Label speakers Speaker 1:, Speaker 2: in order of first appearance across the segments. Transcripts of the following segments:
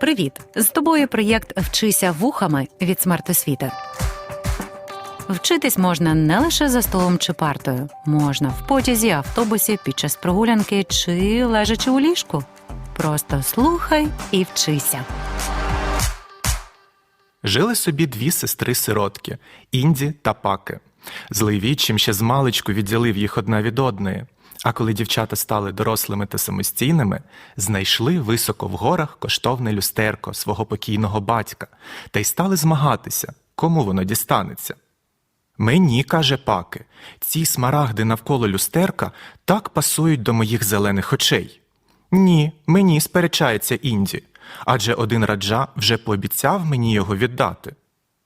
Speaker 1: Привіт! З тобою проєкт Вчися вухами від смертосвіти. Вчитись можна не лише за столом чи партою, можна в потязі, автобусі, під час прогулянки чи лежачи у ліжку. Просто слухай і вчися.
Speaker 2: Жили собі дві сестри-сиротки Інді та Паки. Злий відчим ще змалечку відділив їх одна від одної. А коли дівчата стали дорослими та самостійними, знайшли високо в горах коштовне люстерко свого покійного батька та й стали змагатися, кому воно дістанеться. Мені, каже Паки, ці смарагди навколо люстерка так пасують до моїх зелених очей. Ні, мені сперечається Інді, адже один раджа вже пообіцяв мені його віддати.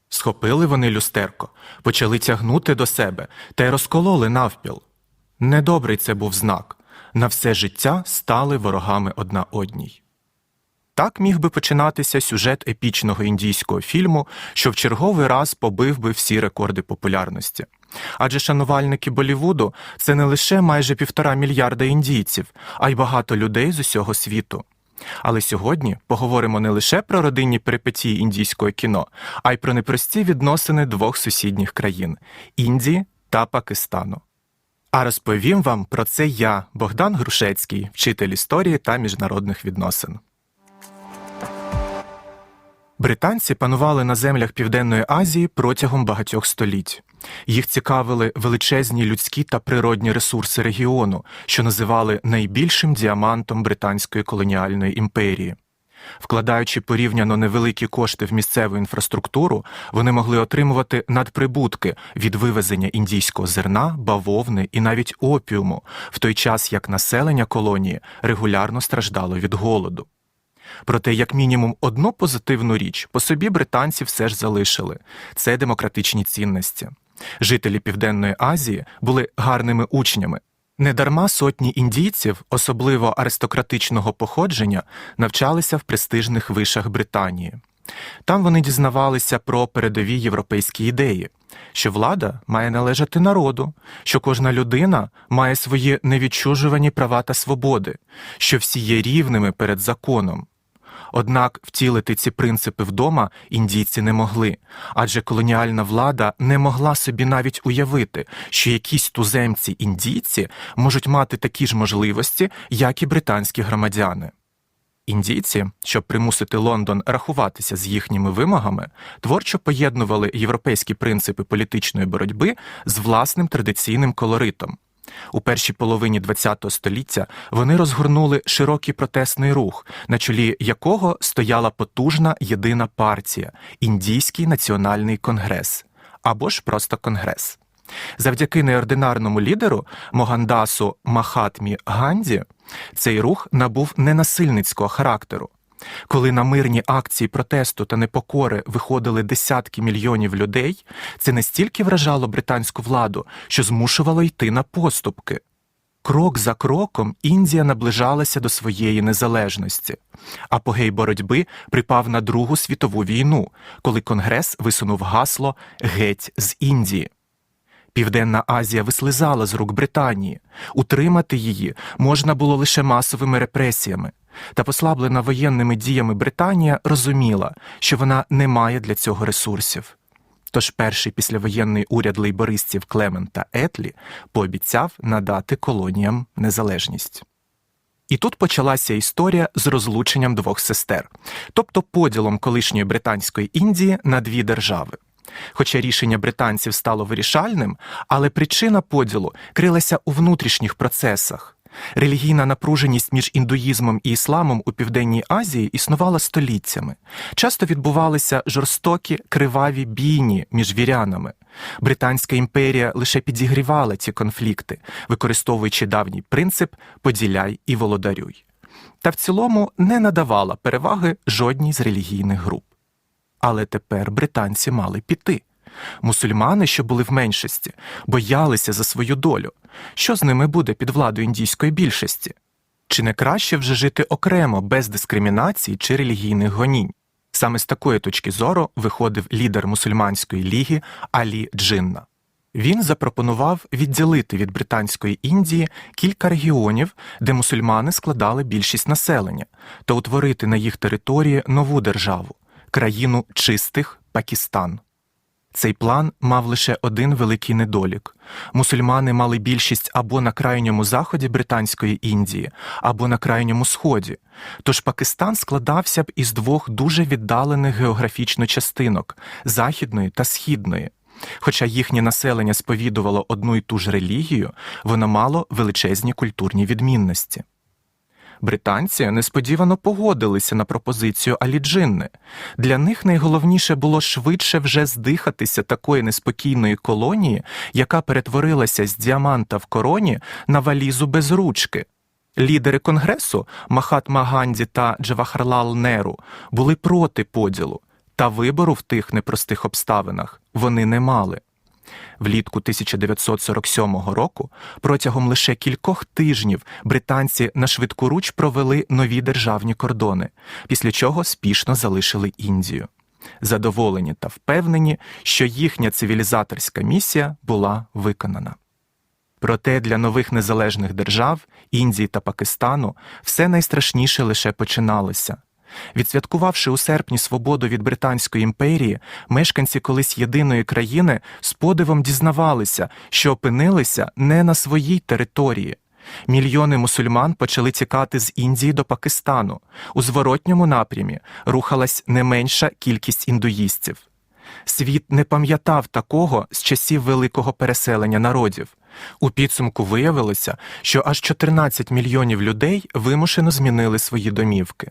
Speaker 2: Схопили вони люстерко, почали тягнути до себе та й розкололи навпіл. Недобрий це був знак на все життя стали ворогами одна одній. Так міг би починатися сюжет епічного індійського фільму, що в черговий раз побив би всі рекорди популярності. Адже шанувальники Болівуду це не лише майже півтора мільярда індійців, а й багато людей з усього світу. Але сьогодні поговоримо не лише про родинні перипетії індійського кіно, а й про непрості відносини двох сусідніх країн Індії та Пакистану. А розповім вам про це я, Богдан Грушецький, вчитель історії та міжнародних відносин. Британці панували на землях Південної Азії протягом багатьох століть. Їх цікавили величезні людські та природні ресурси регіону, що називали найбільшим діамантом британської колоніальної імперії. Вкладаючи порівняно невеликі кошти в місцеву інфраструктуру, вони могли отримувати надприбутки від вивезення індійського зерна, бавовни і навіть опіуму, в той час як населення колонії регулярно страждало від голоду. Проте, як мінімум, одну позитивну річ по собі британці все ж залишили це демократичні цінності. Жителі Південної Азії були гарними учнями. Недарма сотні індійців, особливо аристократичного походження, навчалися в престижних вишах Британії. Там вони дізнавалися про передові європейські ідеї, що влада має належати народу, що кожна людина має свої невідчужувані права та свободи, що всі є рівними перед законом. Однак втілити ці принципи вдома індійці не могли, адже колоніальна влада не могла собі навіть уявити, що якісь туземці індійці можуть мати такі ж можливості, як і британські громадяни. Індійці, щоб примусити Лондон рахуватися з їхніми вимогами, творчо поєднували європейські принципи політичної боротьби з власним традиційним колоритом. У першій половині ХХ століття вони розгорнули широкий протестний рух, на чолі якого стояла потужна єдина партія Індійський національний конгрес або ж просто конгрес. Завдяки неординарному лідеру Могандасу Махатмі Ганді цей рух набув ненасильницького характеру. Коли на мирні акції протесту та непокори виходили десятки мільйонів людей, це настільки вражало британську владу, що змушувало йти на поступки. Крок за кроком Індія наближалася до своєї незалежності. Апогей боротьби припав на Другу світову війну, коли Конгрес висунув гасло Геть з Індії. Південна Азія вислизала з рук Британії, утримати її можна було лише масовими репресіями. Та послаблена воєнними діями Британія розуміла, що вона не має для цього ресурсів. Тож перший післявоєнний уряд лейбористів Клемента Етлі пообіцяв надати колоніям незалежність. І тут почалася історія з розлученням двох сестер, тобто поділом колишньої британської Індії на дві держави. Хоча рішення британців стало вирішальним, але причина поділу крилася у внутрішніх процесах. Релігійна напруженість між індуїзмом і ісламом у Південній Азії існувала століттями. Часто відбувалися жорстокі криваві бійні між вірянами. Британська імперія лише підігрівала ці конфлікти, використовуючи давній принцип поділяй і володарюй. Та в цілому не надавала переваги жодній з релігійних груп. Але тепер британці мали піти. Мусульмани, що були в меншості, боялися за свою долю. Що з ними буде під владою індійської більшості? Чи не краще вже жити окремо без дискримінації чи релігійних гонінь? Саме з такої точки зору виходив лідер мусульманської ліги Алі Джинна. Він запропонував відділити від Британської Індії кілька регіонів, де мусульмани складали більшість населення, та утворити на їх території нову державу країну чистих Пакистан. Цей план мав лише один великий недолік: мусульмани мали більшість або на крайньому заході Британської Індії, або на крайньому сході. Тож Пакистан складався б із двох дуже віддалених географічно частинок західної та східної. Хоча їхнє населення сповідувало одну й ту ж релігію, воно мало величезні культурні відмінності. Британці несподівано погодилися на пропозицію Аліджинни. Для них найголовніше було швидше вже здихатися такої неспокійної колонії, яка перетворилася з діаманта в короні на валізу без ручки. Лідери конгресу Махатма Ганді та Джавахарлал Неру були проти поділу, та вибору в тих непростих обставинах вони не мали. Влітку 1947 року протягом лише кількох тижнів британці на швидкоруч провели нові державні кордони, після чого спішно залишили Індію. Задоволені та впевнені, що їхня цивілізаторська місія була виконана. Проте для нових незалежних держав Індії та Пакистану все найстрашніше лише починалося. Відсвяткувавши у серпні свободу від Британської імперії, мешканці колись єдиної країни з подивом дізнавалися, що опинилися не на своїй території. Мільйони мусульман почали тікати з Індії до Пакистану. У зворотньому напрямі рухалась не менша кількість індуїстів. Світ не пам'ятав такого з часів великого переселення народів. У підсумку виявилося, що аж 14 мільйонів людей вимушено змінили свої домівки.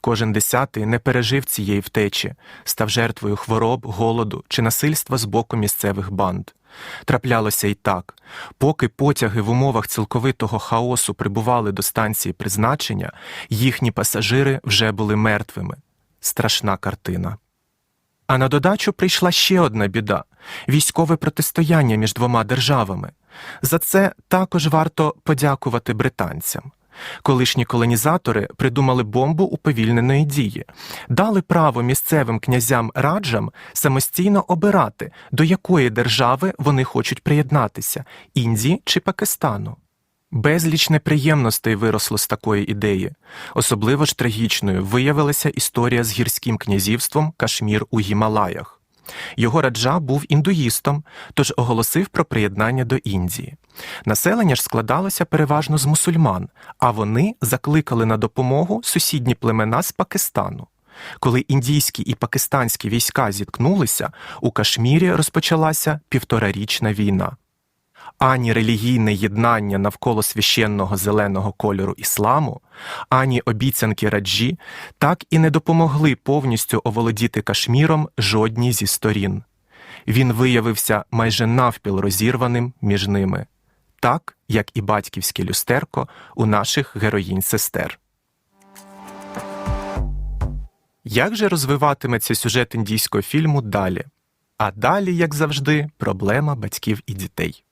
Speaker 2: Кожен десятий не пережив цієї втечі, став жертвою хвороб, голоду чи насильства з боку місцевих банд. Траплялося і так, поки потяги в умовах цілковитого хаосу прибували до станції призначення, їхні пасажири вже були мертвими. Страшна картина. А на додачу прийшла ще одна біда військове протистояння між двома державами. За це також варто подякувати британцям. Колишні колонізатори придумали бомбу уповільненої дії, дали право місцевим князям раджам самостійно обирати, до якої держави вони хочуть приєднатися Індії чи Пакистану. Безліч неприємностей виросло з такої ідеї. Особливо ж трагічною виявилася історія з гірським князівством Кашмір у Гімалаях. Його раджа був індуїстом, тож оголосив про приєднання до Індії. Населення ж складалося переважно з мусульман, а вони закликали на допомогу сусідні племена з Пакистану. Коли індійські і пакистанські війська зіткнулися, у Кашмірі розпочалася півторарічна війна ані релігійне єднання навколо священного зеленого кольору ісламу, ані обіцянки раджі так і не допомогли повністю оволодіти Кашміром жодній зі сторін. Він виявився майже навпіл розірваним між ними, так як і батьківське люстерко у наших героїнь сестер. Як же розвиватиметься сюжет індійського фільму далі? А далі, як завжди, проблема батьків і дітей.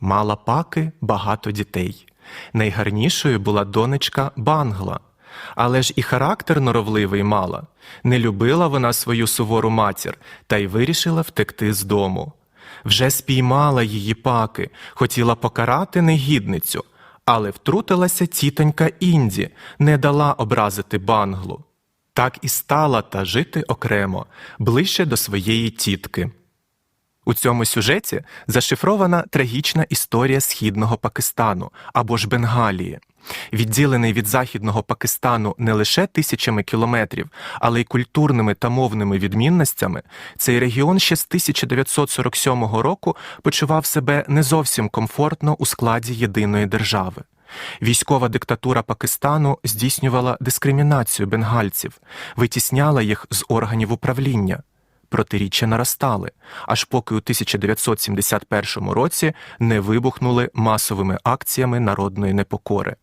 Speaker 2: Мала паки багато дітей. Найгарнішою була донечка Бангла, але ж і характер норовливий мала. Не любила вона свою сувору матір та й вирішила втекти з дому. Вже спіймала її паки, хотіла покарати негідницю, але втрутилася тітонька Інді, не дала образити банглу. Так і стала та жити окремо, ближче до своєї тітки. У цьому сюжеті зашифрована трагічна історія східного Пакистану або ж Бенгалії. Відділений від західного Пакистану не лише тисячами кілометрів, але й культурними та мовними відмінностями, цей регіон ще з 1947 року почував себе не зовсім комфортно у складі єдиної держави. Військова диктатура Пакистану здійснювала дискримінацію бенгальців, витісняла їх з органів управління протиріччя наростали, аж поки у 1971 році не вибухнули масовими акціями народної непокори.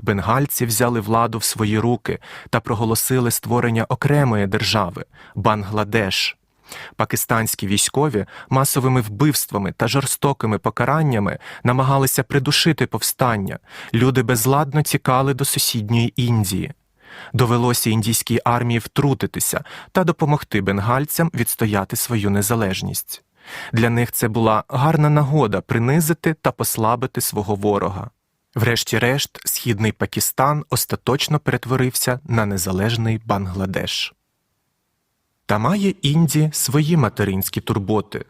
Speaker 2: Бенгальці взяли владу в свої руки та проголосили створення окремої держави Бангладеш. Пакистанські військові масовими вбивствами та жорстокими покараннями намагалися придушити повстання. Люди безладно тікали до сусідньої Індії. Довелося індійській армії втрутитися та допомогти бенгальцям відстояти свою незалежність. Для них це була гарна нагода принизити та послабити свого ворога. Врешті-решт, східний Пакистан остаточно перетворився на незалежний Бангладеш. Та має Інді свої материнські турботи.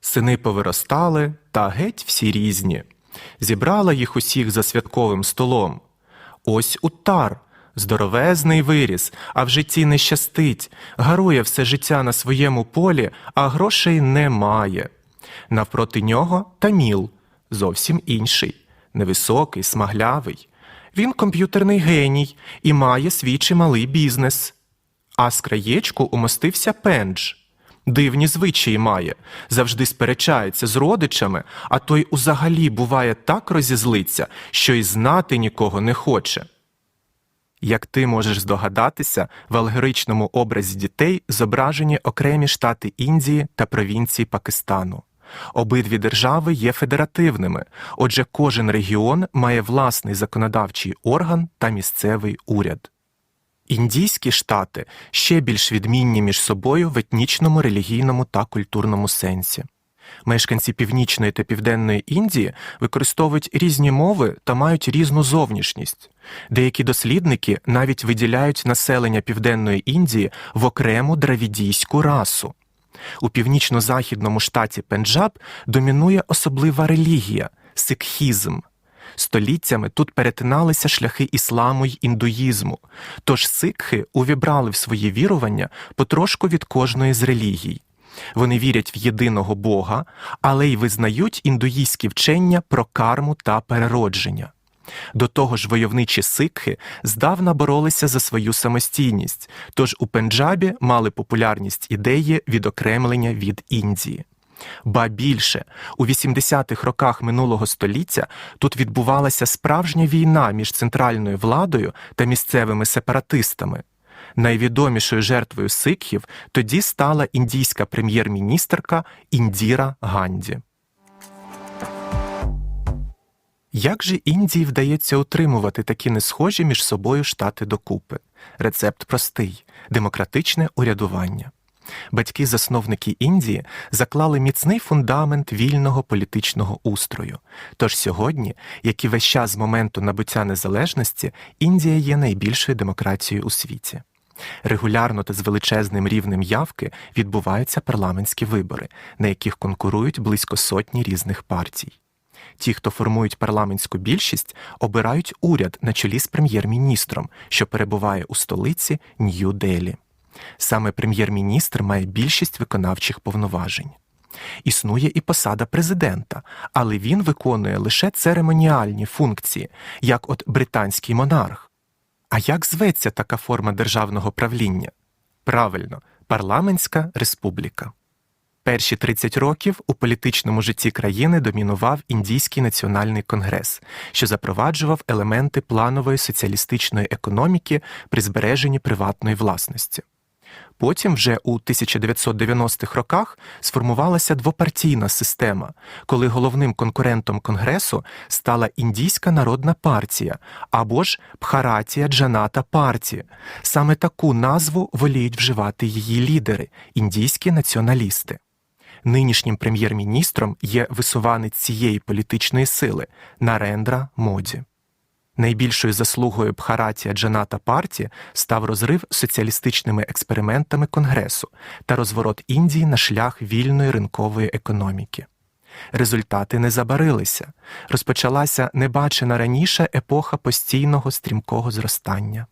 Speaker 2: Сини повиростали, та геть всі різні. Зібрала їх усіх за святковим столом. Ось утар, здоровезний виріс, а в житті не щастить, гарує все життя на своєму полі, а грошей немає. Навпроти нього Таміл, зовсім інший, невисокий, смаглявий. Він комп'ютерний геній і має свій чималий бізнес. А з краєчку умостився пендж. Дивні звичаї має, завжди сперечається з родичами, а той узагалі буває так розізлиться, що й знати нікого не хоче. Як ти можеш здогадатися, в алгоричному образі дітей зображені окремі штати Індії та провінції Пакистану. Обидві держави є федеративними, отже, кожен регіон має власний законодавчий орган та місцевий уряд. Індійські штати ще більш відмінні між собою в етнічному, релігійному та культурному сенсі. Мешканці північної та південної Індії використовують різні мови та мають різну зовнішність. Деякі дослідники навіть виділяють населення південної Індії в окрему дравідійську расу. У північно-західному штаті Пенджаб домінує особлива релігія сикхізм. Століттями тут перетиналися шляхи ісламу й індуїзму, тож сикхи увібрали в свої вірування потрошку від кожної з релігій. Вони вірять в єдиного Бога, але й визнають індуїзькі вчення про карму та переродження. До того ж, войовничі сикхи здавна боролися за свою самостійність, тож у Пенджабі мали популярність ідеї відокремлення від Індії. Ба більше, у 80-х роках минулого століття тут відбувалася справжня війна між центральною владою та місцевими сепаратистами. Найвідомішою жертвою сикхів тоді стала індійська прем'єр-міністерка Індіра Ганді. Як же Індії вдається утримувати такі несхожі між собою штати докупи? Рецепт простий демократичне урядування. Батьки-засновники Індії заклали міцний фундамент вільного політичного устрою. Тож сьогодні, як і весь час з моменту набуття незалежності, Індія є найбільшою демократією у світі. Регулярно та з величезним рівнем явки відбуваються парламентські вибори, на яких конкурують близько сотні різних партій. Ті, хто формують парламентську більшість, обирають уряд на чолі з прем'єр-міністром, що перебуває у столиці Нью-Делі. Саме прем'єр-міністр має більшість виконавчих повноважень. Існує і посада президента, але він виконує лише церемоніальні функції, як от британський монарх. А як зветься така форма державного правління? Правильно, парламентська республіка. Перші 30 років у політичному житті країни домінував Індійський національний конгрес, що запроваджував елементи планової соціалістичної економіки при збереженні приватної власності. Потім, вже у 1990-х роках, сформувалася двопартійна система, коли головним конкурентом конгресу стала Індійська народна партія або ж Бхаратія Джаната партія. Саме таку назву воліють вживати її лідери індійські націоналісти. Нинішнім прем'єр-міністром є висуванець цієї політичної сили Нарендра Моді. Найбільшою заслугою Бхаратія Джаната партії став розрив соціалістичними експериментами Конгресу та розворот Індії на шлях вільної ринкової економіки. Результати не забарилися. Розпочалася небачена раніше епоха постійного стрімкого зростання.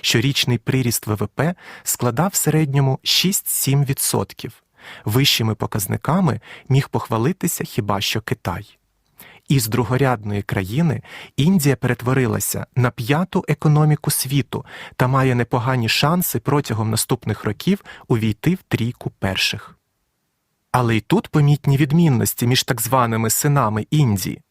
Speaker 2: Щорічний приріст ВВП складав в середньому 6-7%. Вищими показниками міг похвалитися хіба що Китай. Із другорядної країни Індія перетворилася на п'яту економіку світу та має непогані шанси протягом наступних років увійти в трійку перших. Але й тут помітні відмінності між так званими синами Індії.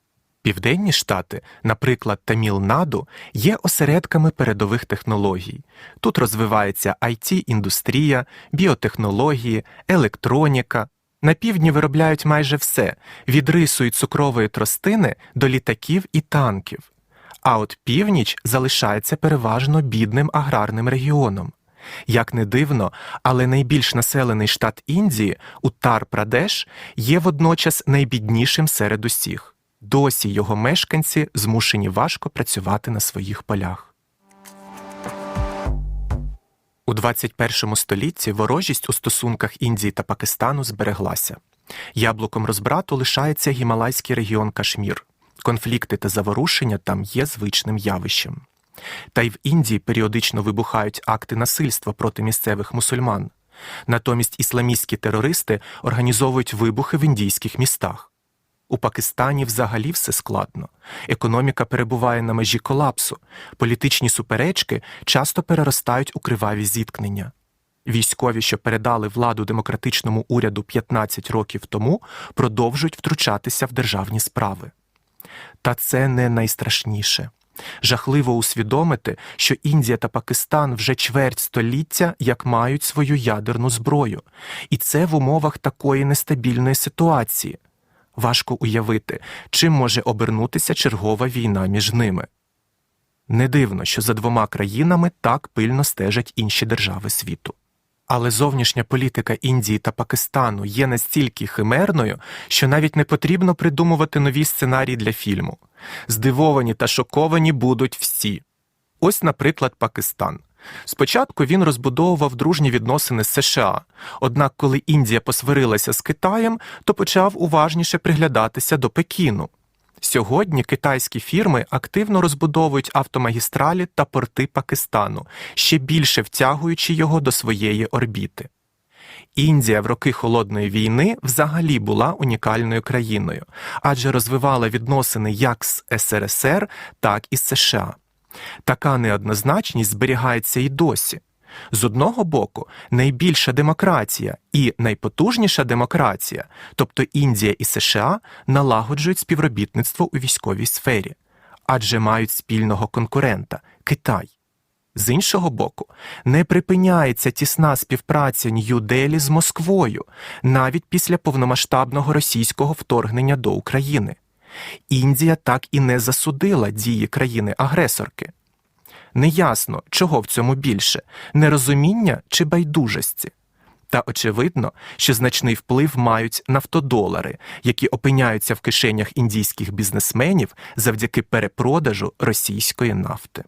Speaker 2: Південні штати, наприклад, Таміл-Наду, є осередками передових технологій. Тут розвивається it індустрія біотехнології, електроніка. На півдні виробляють майже все від рису і цукрової тростини до літаків і танків. А от північ залишається переважно бідним аграрним регіоном. Як не дивно, але найбільш населений штат Індії, Уттар-Прадеш, є водночас найбіднішим серед усіх. Досі його мешканці змушені важко працювати на своїх полях. У 21 столітті ворожість у стосунках Індії та Пакистану збереглася. Яблуком розбрату лишається гімалайський регіон Кашмір. Конфлікти та заворушення там є звичним явищем. Та й в Індії періодично вибухають акти насильства проти місцевих мусульман. Натомість ісламістські терористи організовують вибухи в індійських містах. У Пакистані взагалі все складно. Економіка перебуває на межі колапсу, політичні суперечки часто переростають у криваві зіткнення. Військові, що передали владу демократичному уряду 15 років тому, продовжують втручатися в державні справи. Та це не найстрашніше. Жахливо усвідомити, що Індія та Пакистан вже чверть століття як мають свою ядерну зброю, і це в умовах такої нестабільної ситуації. Важко уявити, чим може обернутися чергова війна між ними. Не дивно, що за двома країнами так пильно стежать інші держави світу. Але зовнішня політика Індії та Пакистану є настільки химерною, що навіть не потрібно придумувати нові сценарії для фільму. Здивовані та шоковані будуть всі. Ось, наприклад, Пакистан. Спочатку він розбудовував дружні відносини з США, однак, коли Індія посварилася з Китаєм, то почав уважніше приглядатися до Пекіну. Сьогодні китайські фірми активно розбудовують автомагістралі та порти Пакистану, ще більше втягуючи його до своєї орбіти. Індія в роки холодної війни взагалі була унікальною країною, адже розвивала відносини як з СРСР, так і з США. Така неоднозначність зберігається і досі. З одного боку, найбільша демократія і найпотужніша демократія, тобто Індія і США, налагоджують співробітництво у військовій сфері, адже мають спільного конкурента Китай. З іншого боку, не припиняється тісна співпраця Нью-Делі з Москвою навіть після повномасштабного російського вторгнення до України. Індія так і не засудила дії країни-агресорки. Неясно, чого в цьому більше нерозуміння чи байдужості. Та очевидно, що значний вплив мають нафтодолари, які опиняються в кишенях індійських бізнесменів завдяки перепродажу російської нафти.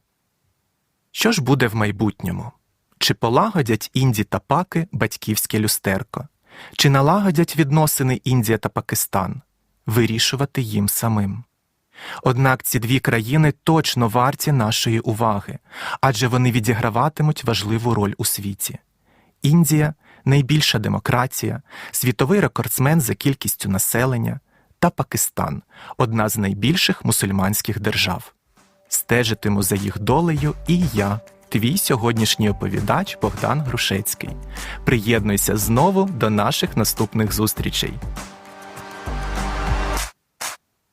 Speaker 2: Що ж буде в майбутньому? Чи полагодять Інді та Паки батьківське люстерко? Чи налагодять відносини Індія та Пакистан? Вирішувати їм самим. Однак ці дві країни точно варті нашої уваги, адже вони відіграватимуть важливу роль у світі. Індія найбільша демократія, світовий рекордсмен за кількістю населення, та Пакистан одна з найбільших мусульманських держав. Стежитиму за їх долею і я, твій сьогоднішній оповідач Богдан Грушецький. Приєднуйся знову до наших наступних зустрічей.